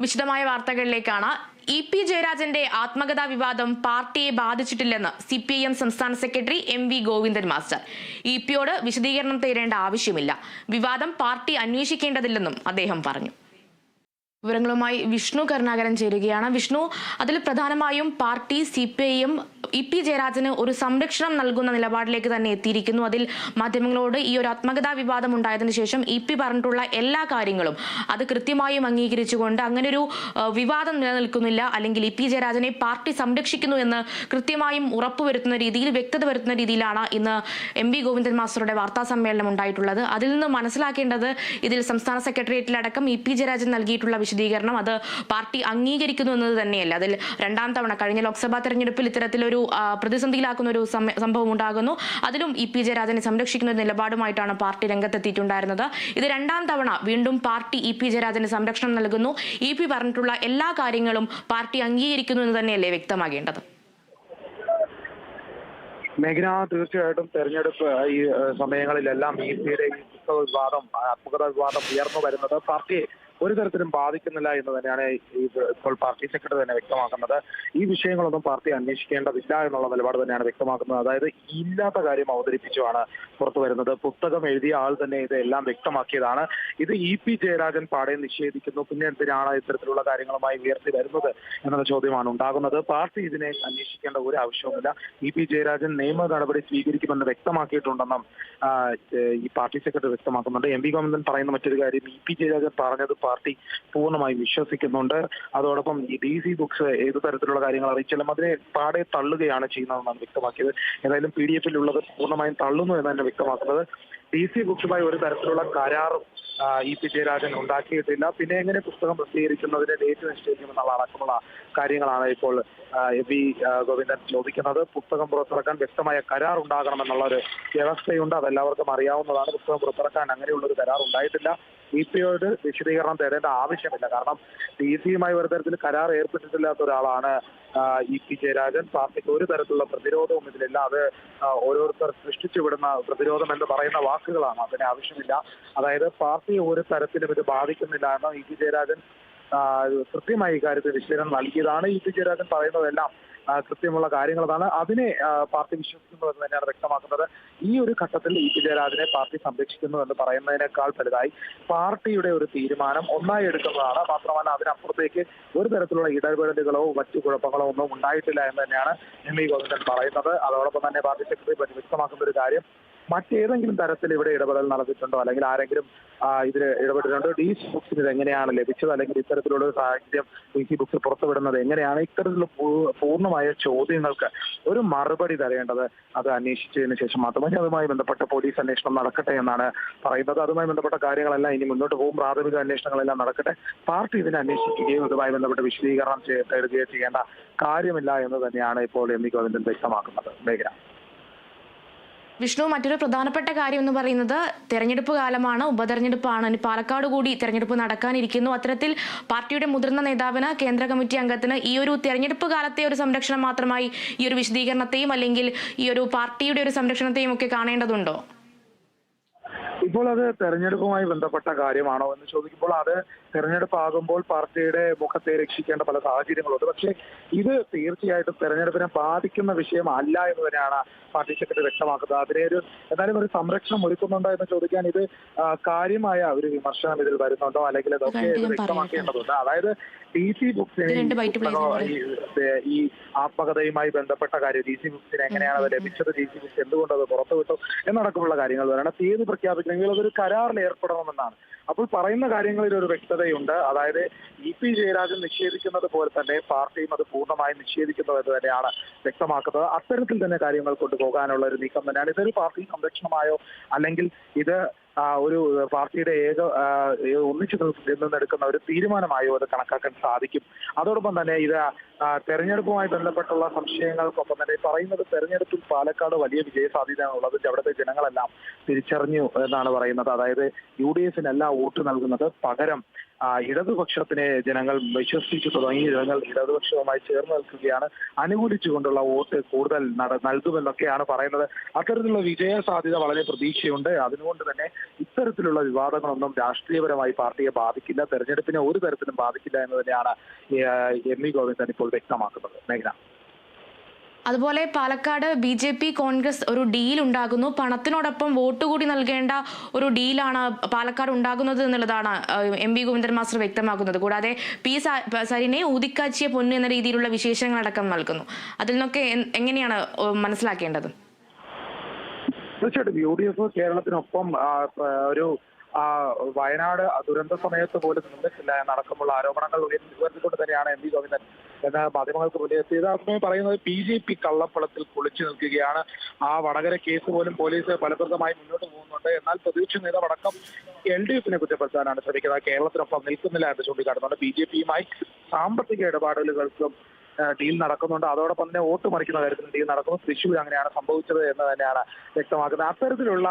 വിശദമായ വാർത്തകളിലേക്കാണ്. E P ജയരാജന്റെ ആത്മകഥാ വിവാദം പാർട്ടിയെ ബാധിച്ചിട്ടില്ലെന്ന് സി പി ഐ എം സംസ്ഥാന secretary M V Govindan master. E പിയോട് വിശദീകരണം തേടേണ്ട ആവശ്യമില്ല. വിവാദം പാർട്ടി അന്വേഷിക്കേണ്ടതില്ലെന്നും അദ്ദേഹം പറഞ്ഞു. വിവരങ്ങളുമായി വിഷ്ണു കരുണാകരൻ ചേരുകയാണ്. വിഷ്ണു അതിൽ പ്രധാനമായും party C P I M E P ജയരാജന് ഒരു സംരക്ഷണം നൽകുന്ന നിലപാടിലേക്ക് തന്നെ എത്തിയിരിക്കുന്നു. അതിൽ മാധ്യമങ്ങളോട് ഈ ഒരു ആത്മകഥാ വിവാദം ഉണ്ടായതിനു ശേഷം ഇ പി പറഞ്ഞിട്ടുള്ള എല്ലാ കാര്യങ്ങളും അത് കൃത്യമായും അംഗീകരിച്ചുകൊണ്ട് അങ്ങനെ ഒരു വിവാദം നിലനിൽക്കുന്നില്ല. അല്ലെങ്കിൽ ഇ പി ജയരാജനെ പാർട്ടി സംരക്ഷിക്കുന്നു എന്ന് കൃത്യമായും ഉറപ്പുവരുത്തുന്ന രീതിയിൽ വ്യക്തത വരുത്തുന്ന രീതിയിലാണ് ഇന്ന് എം വി ഗോവിന്ദൻ മാസ്റ്ററുടെ വാർത്താ സമ്മേളനം ഉണ്ടായിട്ടുള്ളത്. അതിൽ നിന്ന് മനസ്സിലാക്കേണ്ടത് ഇതിൽ സംസ്ഥാന സെക്രട്ടേറിയറ്റിലടക്കം ഇ പി ജയരാജൻ നൽകിയിട്ടുള്ള വിശദീകരണം. അത് പാർട്ടി അംഗീകരിക്കുന്നു എന്നത് തന്നെയല്ല. അതിൽ രണ്ടാം തവണ കഴിഞ്ഞ ലോക്സഭാ തെരഞ്ഞെടുപ്പിൽ ഇത്തരത്തിലൊരു പ്രതിസന്ധിയിലാക്കുന്ന ഒരു സംഭവം ഉണ്ടാകുന്നു. അതിലും ഇ പി ജയരാജനെ സംരക്ഷിക്കുന്ന നിലപാടുമായിട്ടാണ് പാർട്ടി രംഗത്തെത്തിയിട്ടുണ്ടായിരുന്നത്. ഇത് രണ്ടാം തവണ വീണ്ടും പാർട്ടി ഇ പി ജയരാജന് സംരക്ഷണം നൽകുന്നു. ഇ പി പറഞ്ഞിട്ടുള്ള എല്ലാ കാര്യങ്ങളും പാർട്ടി അംഗീകരിക്കുന്നു എന്ന് തന്നെയല്ലേ വ്യക്തമാകേണ്ടത്? മേഘന തീർച്ചയായിട്ടും തെരഞ്ഞെടുപ്പ് ഈ സമയങ്ങളിലെല്ലാം ഇ പിയുടെ വിവാദം അപകട വിവാദം ഉയർന്നു വരുന്നത് പാർട്ടിയെ ഒരു തരത്തിലും ബാധിക്കുന്നില്ല എന്ന് തന്നെയാണ് ഇപ്പോൾ പാർട്ടി സെക്രട്ടറി തന്നെ വ്യക്തമാക്കുന്നത്. ഈ വിഷയങ്ങളൊന്നും പാർട്ടി അന്വേഷിക്കേണ്ടതില്ല എന്നുള്ള നിലപാട് തന്നെയാണ് വ്യക്തമാക്കുന്നത്. അതായത് ഇല്ലാത്ത കാര്യം അവതരിപ്പിച്ചുമാണ് പുറത്തു വരുന്നത്. പുസ്തകം എഴുതിയ ആൾ തന്നെ ഇതെല്ലാം വ്യക്തമാക്കിയതാണ്. ഇത് ഇ പി ജയരാജൻ പാടെ നിഷേധിക്കുന്നു. പിന്നെ എന്തിനാണ് ഇത്തരത്തിലുള്ള കാര്യങ്ങളുമായി ഉയർത്തി വരുന്നത് എന്നുള്ള ചോദ്യമാണ് ഉണ്ടാകുന്നത്. പാർട്ടി ഇതിനെ അന്വേഷിക്കേണ്ട ഒരു ആവശ്യവുമില്ല. ഇ പി ജയരാജൻ നിയമ നടപടി സ്വീകരിക്കുമെന്ന് വ്യക്തമാക്കിയിട്ടുണ്ടെന്നും ഈ പാർട്ടി സെക്രട്ടറി വ്യക്തമാക്കുന്നുണ്ട്. എം വി ഗോവിന്ദൻ പറയുന്ന മറ്റൊരു കാര്യം ഇ പി ജയരാജൻ പറഞ്ഞത് പാർട്ടി പൂർണമായും വിശ്വസിക്കുന്നുണ്ട്. അതോടൊപ്പം ഈ ഡി സി ബുക്സ് ഏത് തരത്തിലുള്ള കാര്യങ്ങൾ അറിയിച്ചാലും അതിനെ പാടെ തള്ളുകയാണ് ചെയ്യുന്നതെന്നാണ് വ്യക്തമാക്കിയത്. ഏതായാലും പി ഡി എഫിൽ ഉള്ളത് പൂർണമായും തള്ളുന്നു എന്ന് തന്നെ വ്യക്തമാക്കുന്നത്. ഡി സി ബുക്സുമായി ഒരു തരത്തിലുള്ള കരാറും ഇ പി ജയരാജൻ ഉണ്ടാക്കിയിട്ടില്ല. പിന്നെ എങ്ങനെ പുസ്തകം പ്രസിദ്ധീകരിക്കുന്നതിന് ഡേറ്റ് നിശ്ചയിക്കുമെന്നുള്ള അടക്കമുള്ള കാര്യങ്ങളാണ് ഇപ്പോൾ എ വി ഗോവിന്ദൻ ചോദിക്കുന്നത്. പുസ്തകം പുറത്തിറക്കാൻ വ്യക്തമായ കരാർ ഉണ്ടാകണമെന്നുള്ള ഒരു വ്യവസ്ഥയുണ്ട്. അതെല്ലാവർക്കും അറിയാവുന്നതാണ്. പുസ്തകം പുറത്തിറക്കാൻ അങ്ങനെയുള്ള ഒരു കരാർ ഉണ്ടായിട്ടില്ല. ഇ പിയോട് വിശദീകരണം തേടേണ്ട ആവശ്യമില്ല. കാരണം ഡി സിയുമായി ഒരു തരത്തിൽ കരാർ ഏർപ്പെട്ടിട്ടില്ലാത്ത ഒരാളാണ് ഇ പി ജയരാജൻ. പാർട്ടിക്ക് ഒരു തരത്തിലുള്ള പ്രതിരോധവും ഇതിലില്ല. അത് ഓരോരുത്തർ സൃഷ്ടിച്ചു വിടുന്ന പ്രതിരോധം എന്ന് പറയുന്ന വാക്കുകളാണ്. അതിന് ആവശ്യമില്ല. അതായത് പാർട്ടിയെ ഒരു തരത്തിലും ഇത് ബാധിക്കുന്നില്ല എന്ന് ഇ പി ജയരാജൻ കൃത്യമായി ഇക്കാര്യത്തിൽ വിശദീകരണം നൽകിയതാണ്. ഇ പി ജയരാജൻ പറയുന്നതെല്ലാം കൃത്യമുള്ള കാര്യങ്ങളതാണ്. അതിനെ പാർട്ടി വിശ്വസിക്കുന്നു എന്ന് തന്നെയാണ് വ്യക്തമാക്കുന്നത്. ഈ ഒരു ഘട്ടത്തിൽ ഇ പി ജയരാജനെ പാർട്ടി സംരക്ഷിക്കുന്നു എന്ന് പറയുന്നതിനേക്കാൾ വലുതായി പാർട്ടിയുടെ ഒരു തീരുമാനം ഒന്നായി എടുക്കുന്നതാണ്. മാത്രമല്ല അതിനപ്പുറത്തേക്ക് ഒരു തരത്തിലുള്ള ഇടപെടലുകളോ മറ്റു കുഴപ്പങ്ങളോ ഒന്നും ഉണ്ടായിട്ടില്ല എന്ന് തന്നെയാണ് എം വി ഗോവിന്ദൻ പറയുന്നത്. അതോടൊപ്പം തന്നെ പാർട്ടി സെക്രട്ടറി വ്യക്തമാക്കുന്ന ഒരു കാര്യം മറ്റേതെങ്കിലും തരത്തിൽ ഇവിടെ ഇടപെടൽ നടന്നിട്ടുണ്ടോ? അല്ലെങ്കിൽ ആരെങ്കിലും ഇതിൽ ഇടപെട്ടിട്ടുണ്ടോ? ഡി സി ബുക്സിന് ഇത് എങ്ങനെയാണ് ലഭിച്ചത്? അല്ലെങ്കിൽ ഇത്തരത്തിലുള്ള ഒരു സാഹചര്യം ഡി സി ബുക്സ് പുറത്തുവിടുന്നത് എങ്ങനെയാണ്? ഇത്തരത്തിലുള്ള പൂർണമായ ചോദ്യങ്ങൾക്ക് ഒരു മറുപടി തരേണ്ടത് അത് അന്വേഷിച്ചതിന് ശേഷം മാത്രമേ അതുമായി ബന്ധപ്പെട്ട പോലീസ് അന്വേഷണം നടക്കട്ടെ എന്നാണ് പറയുന്നത്. അതുമായി ബന്ധപ്പെട്ട കാര്യങ്ങളെല്ലാം ഇനി മുന്നോട്ട് പോകും. പ്രാഥമിക അന്വേഷണങ്ങളെല്ലാം നടക്കട്ടെ. പാർട്ടി ഇതിനെ അന്വേഷിക്കുകയും അതുമായി ബന്ധപ്പെട്ട വിശദീകരണം തേടുകയോ ചെയ്യേണ്ട കാര്യമില്ല എന്ന് തന്നെയാണ് ഇപ്പോൾ എം വി വ്യക്തമാക്കുന്നത്. മേഖല വിഷ്ണു മറ്റൊരു പ്രധാനപ്പെട്ട കാര്യം എന്ന് പറയുന്നത് തെരഞ്ഞെടുപ്പ് കാലമാണ് ഉപതെരഞ്ഞെടുപ്പാണ്. ഇനി പാലക്കാട് കൂടി തെരഞ്ഞെടുപ്പ് നടക്കാനിരിക്കുന്നു. അത്തരത്തിൽ പാർട്ടിയുടെ മുതിർന്ന നേതാവിന് കേന്ദ്ര കമ്മിറ്റി അംഗത്തിന് ഈ ഒരു തെരഞ്ഞെടുപ്പ് കാലത്തെ ഒരു സംരക്ഷണം മാത്രമായി ഈ ഒരു വിശദീകരണത്തെയും അല്ലെങ്കിൽ ഈ ഒരു പാർട്ടിയുടെ ഒരു സംരക്ഷണത്തെയും ഒക്കെ കാണേണ്ടതുണ്ടോ? ഇപ്പോൾ അത് തെരഞ്ഞെടുപ്പുമായി ബന്ധപ്പെട്ട കാര്യമാണോ എന്ന് ചോദിക്കുമ്പോൾ അത് തെരഞ്ഞെടുപ്പ് ആകുമ്പോൾ പാർട്ടിയുടെ മുഖത്തെ രക്ഷിക്കേണ്ട പല സാഹചര്യങ്ങളുണ്ട്. പക്ഷേ ഇത് തീർച്ചയായിട്ടും തെരഞ്ഞെടുപ്പിനെ ബാധിക്കുന്ന വിഷയമല്ല എന്ന് തന്നെയാണ് പാർട്ടി സെക്രട്ടറി വ്യക്തമാക്കുന്നത്. അതിനെ ഒരു എന്നാലും ഒരു സംരക്ഷണം ഒരുക്കുന്നുണ്ടോ എന്ന് ചോദിക്കാൻ ഇത് കാര്യമായ ഒരു വിമർശനം ഇതിൽ വരുന്നുണ്ടോ? അല്ലെങ്കിൽ ഇതൊക്കെ വ്യക്തമാക്കേണ്ടതുണ്ട്? അതായത് ഡി സി ബുക്സിന് ഈ ആത്മകഥയുമായി ബന്ധപ്പെട്ട കാര്യം ഡി സി ബുക്സിന് എങ്ങനെയാണ് അത് ലഭിച്ചത്? ഡി സി ബുക്സ് എന്തുകൊണ്ട് അത് പുറത്തുവിട്ടു? എന്നടക്കമുള്ള കാര്യങ്ങൾ വരണം. തീയതി പ്രഖ്യാപിക്കണമെങ്കിൽ അതൊരു കരാറിൽ ഏർപ്പെടണമെന്നാണ്. അപ്പോൾ പറയുന്ന കാര്യങ്ങളിൽ ഒരു വ്യക്തതയുണ്ട്. അതായത് ഇ പി ജയരാജൻ നിഷേധിക്കുന്നത് പോലെ തന്നെ പാർട്ടിയും അത് പൂർണമായും നിഷേധിക്കുന്നത് എന്ന് തന്നെയാണ് വ്യക്തമാക്കുന്നത്. അത്തരത്തിൽ തന്നെ കാര്യങ്ങൾ കൊണ്ടുപോകാനുള്ള ഒരു നീക്കം തന്നെയാണ്. ഇതൊരു പാർട്ടി സംരക്ഷണമായോ അല്ലെങ്കിൽ ഇത് ഒരു പാർട്ടിയുടെ ഏക ഒന്നിച്ചു നിന്നെടുക്കുന്ന ഒരു തീരുമാനമായോ അത് കണക്കാക്കാൻ സാധിക്കും. അതോടൊപ്പം തന്നെ ഇത് തെരഞ്ഞെടുപ്പുമായി ബന്ധപ്പെട്ടുള്ള സംശയങ്ങൾക്കൊപ്പം തന്നെ പറയുന്നത് തെരഞ്ഞെടുപ്പിൽ പാലക്കാട് വലിയ വിജയ സാധ്യതയാണ് ഉള്ളത് അവിടുത്തെ ജനങ്ങളെല്ലാം തിരിച്ചറിഞ്ഞു എന്നാണ് പറയുന്നത്. അതായത് യു ഡി എഫിനല്ല വോട്ട് നൽകുന്നത് പകരം ഇടതുപക്ഷത്തിനെ ജനങ്ങൾ വിശ്വസിച്ചു തുടങ്ങി. ജനങ്ങൾ ഇടതുപക്ഷവുമായി ചേർന്ന് നിൽക്കുകയാണ്. അനുകൂലിച്ചുകൊണ്ടുള്ള വോട്ട് കൂടുതൽ നട- നൽകുമെന്നൊക്കെയാണ് പറയുന്നത്. അത്തരത്തിലുള്ള വിജയ സാധ്യത വളരെ പ്രതീക്ഷയുണ്ട്. അതുകൊണ്ട് തന്നെ ഇത്തരത്തിലുള്ള വിവാദങ്ങളൊന്നും രാഷ്ട്രീയപരമായി പാർട്ടിയെ ബാധിക്കില്ല. തെരഞ്ഞെടുപ്പിനെ ഒരു തരത്തിലും ബാധിക്കില്ല എന്ന് തന്നെയാണ് എം വി ഗോവിന്ദൻ ഇപ്പോൾ വ്യക്തമാക്കുന്നത്. മേഘന. അതുപോലെ Palakkad B J P Congress ഒരു ഡീൽ ഉണ്ടാകുന്നു. പണത്തിനോടൊപ്പം വോട്ട് കൂടി നൽകേണ്ട ഒരു ഡീലാണ് പാലക്കാട് ഉണ്ടാകുന്നത് എന്നുള്ളതാണ് എം വി ഗോവിന്ദൻ മാസ്റ്റർ വ്യക്തമാക്കുന്നത്. കൂടാതെ പി സരിനെ ഊതിക്കാച്ചിയ പൊന്ന് എന്ന രീതിയിലുള്ള വിശേഷങ്ങളടക്കം നൽകുന്നു. അതിൽ നിന്നൊക്കെ എങ്ങനെയാണ് മനസ്സിലാക്കേണ്ടത്? തീർച്ചയായിട്ടും യു ഡി എഫ് കേരളത്തിനൊപ്പം ഒരു വയനാട് ദുരന്ത സമയത്ത് പോലും നിന്നിട്ടില്ല എന്നടക്കമുള്ള ആരോപണങ്ങൾ ഉയർത്തിക്കൊണ്ട് തന്നെയാണ് എം വി ഗോവിന്ദൻ എന്ന മാധ്യമങ്ങൾക്ക് മുന്നിൽ എത്തിയത് അതേ പറയുന്നത് ബി ജെ പി കള്ളപ്പളത്തിൽ കുളിച്ചു നിൽക്കുകയാണ്. ആ വടകര കേസ് പോലും പോലീസ് ഫലപ്രദമായി മുന്നോട്ട് പോകുന്നുണ്ട്. എന്നാൽ പ്രതിപക്ഷ നേതാവടക്കം എൽ ഡി എഫിനെ കുറ്റപ്പെടുത്താനാണ് ശ്രമിക്കുന്നത്. കേരളത്തിനൊപ്പം നിൽക്കുന്നില്ല എന്ന് ചൂണ്ടിക്കാട്ടുന്നുണ്ട്. ബി ജെ പിയുമായി സാമ്പത്തിക ഇടപാടുകൾക്കും ആ, ഡീൽ നടക്കുന്നുണ്ട്. അതോടൊപ്പം തന്നെ വോട്ട് മറിക്കുന്ന കാര്യത്തിൽ ഡീൽ നടക്കുന്നു. തൃശ്ശൂർ അങ്ങനെയാണ് സംഭവിച്ചത് എന്ന് തന്നെയാണ് വ്യക്തമാക്കുന്നത്. അത്തരത്തിലുള്ള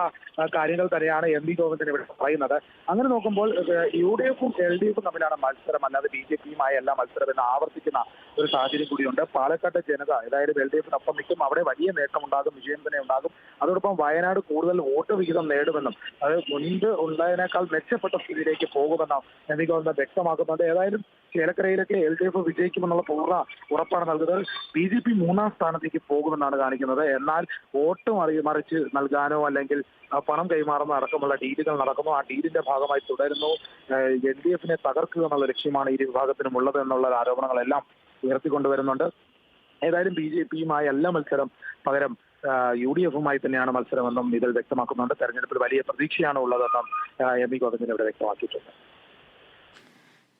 കാര്യങ്ങൾ തന്നെയാണ് എം വി ഗോവിന്ദൻ ഇവിടെ പറയുന്നത്. അങ്ങനെ നോക്കുമ്പോൾ യു ഡി എഫും എൽ ഡി എഫും തമ്മിലാണ് മത്സരം. അല്ലാതെ ബി ജെ പിയുമായി അല്ല മത്സരം എന്ന് ആവർത്തിക്കുന്ന ഒരു സാഹചര്യം കൂടിയുണ്ട്. പാലക്കാട്ടെ ജനത ഏതായാലും എൽ ഡി എഫിനൊപ്പം നിൽക്കും അവിടെ വലിയ നേട്ടം ഉണ്ടാകും വിജയം തന്നെ ഉണ്ടാകും. അതോടൊപ്പം വയനാട് കൂടുതൽ വോട്ട് വിഹിതം നേടുമെന്നും അത് മുൻപ് ഉള്ളതിനേക്കാൾ മെച്ചപ്പെട്ട സ്ഥിതിയിലേക്ക് പോകുമെന്നും എം വി ഗോവിന്ദൻ വ്യക്തമാക്കുന്നുണ്ട്. ഏതായാലും ചേലക്കരയിലൊക്കെ എൽ ഡി എഫ് വിജയിക്കുമെന്നുള്ള പൂർണ ഉറപ്പാണ് നൽകുന്നത്. ബി ജെ പി മൂന്നാം സ്ഥാനത്തേക്ക് പോകുമെന്നാണ് കാണിക്കുന്നത്. എന്നാൽ വോട്ട് മറി മറിച്ച് നൽകാനോ അല്ലെങ്കിൽ പണം കൈമാറുന്ന അടക്കമുള്ള ഡീലുകൾ നടക്കുന്നു. ആ ഡീലിന്റെ ഭാഗമായി തുടരുന്നു. എൽ ഡി എഫിനെ തകർക്കുക എന്നുള്ള ലക്ഷ്യമാണ് ഇരു വിഭാഗത്തിനും ഉള്ളത് എന്നുള്ള ആരോപണങ്ങളെല്ലാം ഉയർത്തിക്കൊണ്ടുവരുന്നുണ്ട്. ഏതായാലും ബി ജെ പിയുമായി അല്ല മത്സരം പകരം യു ഡി എഫുമായി തന്നെയാണ് മത്സരമെന്നും ഇതിൽ വ്യക്തമാക്കുന്നുണ്ട്. തെരഞ്ഞെടുപ്പിൽ വലിയ പ്രതീക്ഷയാണ് ഉള്ളതെന്നും എം വി ഗോവിന്ദൻ ഇവിടെ വ്യക്തമാക്കിയിട്ടുണ്ട്.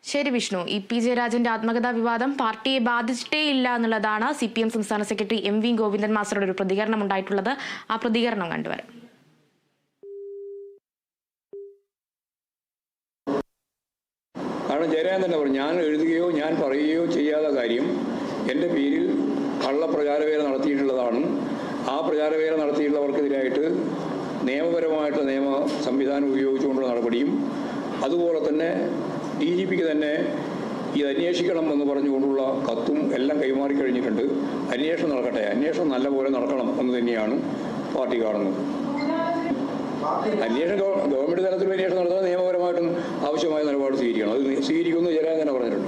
ശരി വിഷ്ണു. ഇ പി ജയരാജന്റെ ആത്മകഥാ വിവാദം പാർട്ടിയെ ബാധിച്ചിട്ടേ ഇല്ല എന്നുള്ളതാണ് സി പി എം സംസ്ഥാന സെക്രട്ടറി എം വി ഗോവിന്ദൻ മാസ്റ്ററുടെ ഒരു പ്രതികരണം ഉണ്ടായിട്ടുള്ളത്. ആ പ്രതികരണം കണ്ടുവരാം. കാരണം ജയരാജൻ തന്നെ പറഞ്ഞു ഞാൻ എഴുതുകയോ ഞാൻ പറയുകയോ ചെയ്യാത്ത കാര്യം എന്റെ പേരിൽ കള്ള പ്രചാരവേല നടത്തിയിട്ടുള്ളതാണ്. ആ പ്രചാരവേല നടത്തിയിട്ടുള്ളവർക്കെതിരായിട്ട് നിയമപരമായിട്ടുള്ള നിയമ സംവിധാനം ഉപയോഗിച്ചുകൊണ്ടുള്ള നടപടിയും അതുപോലെ തന്നെ ഡി ജി പിക്ക് തന്നെ ഇത് അന്വേഷിക്കണം എന്ന് പറഞ്ഞുകൊണ്ടുള്ള കത്തും എല്ലാം കൈമാറി കഴിഞ്ഞിട്ടുണ്ട്. അന്വേഷണം നടക്കട്ടെ. അന്വേഷണം നല്ലപോലെ നടക്കണം എന്ന് തന്നെയാണ് പാർട്ടി കാണുന്നത്. അന്വേഷണം ഗവ- ഗവൺമെന്റ് തലത്തിൽ അന്വേഷണം നടത്താൻ നിയമപരമായിട്ടും ആവശ്യമായ നിലപാട് സ്വീകരിക്കണം. അത് സ്വീകരിക്കുമെന്ന് ജയരാജൻ തന്നെ പറഞ്ഞിട്ടുണ്ട്?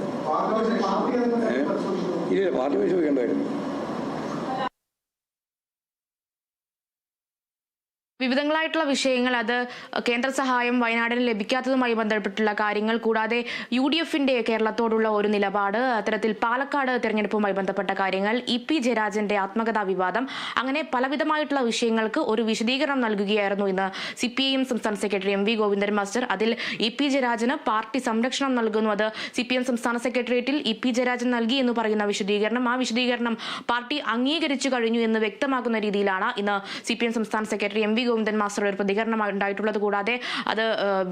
ഇല്ല പാർട്ടി പരിശോധിക്കേണ്ടതായിരുന്നു വിവിധങ്ങളായിട്ടുള്ള വിഷയങ്ങൾ അത് കേന്ദ്ര സഹായം വയനാടിന് ലഭിക്കാത്തതുമായി ബന്ധപ്പെട്ടുള്ള കാര്യങ്ങൾ കൂടാതെ യു ഡി എഫിന്റെ കേരളത്തോടുള്ള ഒരു നിലപാട് അത്തരത്തിൽ പാലക്കാട് തെരഞ്ഞെടുപ്പുമായി ബന്ധപ്പെട്ട കാര്യങ്ങൾ ഇ പി ജയരാജന്റെ ആത്മകഥാ വിവാദം അങ്ങനെ പലവിധമായിട്ടുള്ള വിഷയങ്ങൾക്ക് ഒരു വിശദീകരണം നൽകുകയായിരുന്നു ഇന്ന് സി പി ഐ എം സംസ്ഥാന secretary M V Govindan master. അതിൽ ഇ പി ജയരാജന് പാർട്ടി സംരക്ഷണം നൽകുന്നു. അത് സി പി എം സംസ്ഥാന സെക്രട്ടേറിയറ്റിൽ ഇ പി ജയരാജൻ നൽകി എന്ന് പറയുന്ന വിശദീകരണം. ആ വിശദീകരണം പാർട്ടി അംഗീകരിച്ചു കഴിഞ്ഞു എന്ന് വ്യക്തമാക്കുന്ന രീതിയിലാണ് ഇന്ന് സി പി എം സംസ്ഥാന സെക്രട്ടറി എം വി ഗോവിന്ദൻ മാസ്റ്ററുടെ ഒരു പ്രതികരണം ഉണ്ടായിട്ടുള്ളത് കൂടാതെ അത്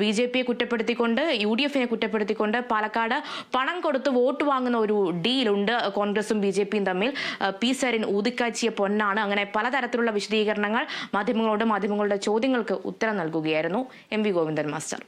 ബി ജെ പിയെ കുറ്റപ്പെടുത്തിക്കൊണ്ട് യു ഡി എഫിനെ കുറ്റപ്പെടുത്തിക്കൊണ്ട് പാലക്കാട് പണം കൊടുത്ത് വോട്ട് വാങ്ങുന്ന ഒരു ഡീലുണ്ട് കോൺഗ്രസും ബി ജെ പിയും തമ്മിൽ. പി സരിൻ ഊതിക്കാച്ചിയ പൊന്നാണ്. അങ്ങനെ പലതരത്തിലുള്ള വിശദീകരണങ്ങൾ മാധ്യമങ്ങളോട് മാധ്യമങ്ങളുടെ ചോദ്യങ്ങൾക്ക് ഉത്തരം നൽകുകയായിരുന്നു എം വി ഗോവിന്ദൻ മാസ്റ്റർ.